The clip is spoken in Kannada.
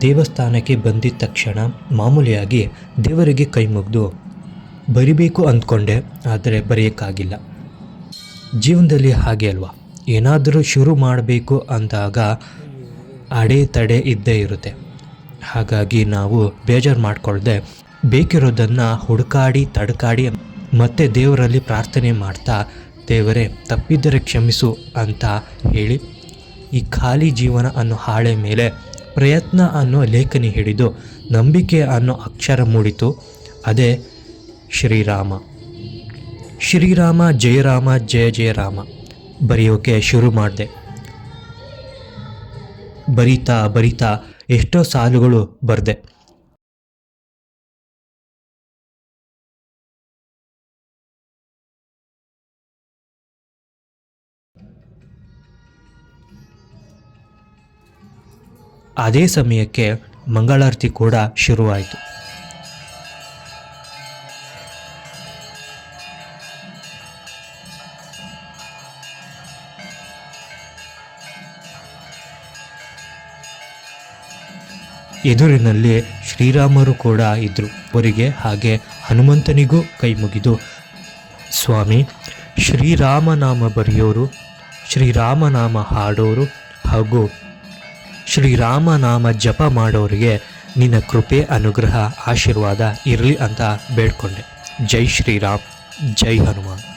ದೇವಸ್ಥಾನಕ್ಕೆ ಬಂದಿದ್ದ ತಕ್ಷಣ ಮಾಮೂಲಿಯಾಗಿ ದೇವರಿಗೆ ಕೈ ಮುಗಿದು, ಬರಿಬೇಕು ಅಂದ್ಕೊಂಡೆ, ಆದರೆ ಬರೆಯೋಕ್ಕಾಗಿಲ್ಲ. ಜೀವನದಲ್ಲಿ ಹಾಗೆ ಅಲ್ವಾ? ಏನಾದರೂ ಶುರು ಮಾಡಬೇಕು ಅಂದಾಗ ಅಡೆತಡೆ ಇದ್ದೇ ಇರುತ್ತೆ. ಹಾಗಾಗಿ ನಾವು ಬೇಜಾರು ಮಾಡಿಕೊಳ್ಳದೆ ಬೇಕಿರೋದನ್ನು ಹುಡುಕಾಡಿ, ತಡಕಾಡಿ ಮತ್ತೆ ದೇವರಲ್ಲಿ ಪ್ರಾರ್ಥನೆ ಮಾಡ್ತಾ, ದೇವರೇ, ತಪ್ಪಿದ್ದರೆ ಕ್ಷಮಿಸು ಅಂತ ಹೇಳಿ ಈ ಖಾಲಿ ಜೀವನ ಅನ್ನೋ ಹಾಳೆ ಮೇಲೆ ಪ್ರಯತ್ನ ಅನ್ನೋ ಲೇಖನಿ ಹಿಡಿದು ನಂಬಿಕೆ ಅನ್ನೋ ಅಕ್ಷರ ಮೂಡಿತು. ಅದೇ ಶ್ರೀರಾಮ. ಶ್ರೀರಾಮ ಜಯರಾಮ ಜಯ ಜಯರಾಮ ಬರೆಯೋಕೆ ಶುರು ಮಾಡಿದೆ. ಬರಿತಾ ಬರಿತಾ ಎಷ್ಟೋ ಸಾಲುಗಳು ಬರೆದೆ. ಅದೇ ಸಮಯಕ್ಕೆ ಮಂಗಳಾರತಿ ಕೂಡ ಶುರುವಾಯಿತು. ಎದುರಿನಲ್ಲಿ ಶ್ರೀರಾಮರು ಕೂಡ ಇದ್ದರು ಅವರಿಗೆ ಹಾಗೆ ಹನುಮಂತನಿಗೂ ಕೈ ಮುಗಿದು, ಸ್ವಾಮಿ, ಶ್ರೀರಾಮನಾಮ ಬರೆಯೋರು, ಶ್ರೀರಾಮನಾಮ ಹಾಡೋರು ಹಾಗೂ ಶ್ರೀರಾಮನಾಮ ಜಪ ಮಾಡೋರಿಗೆ ನಿನ್ನ ಕೃಪೆ ಅನುಗ್ರಹ ಆಶೀರ್ವಾದ ಇರಲಿ ಅಂತ ಬೇಡ್ಕೊಂಡೆ. ಜೈ ಶ್ರೀರಾಮ್ ಜೈ ಹನುಮಾನ್.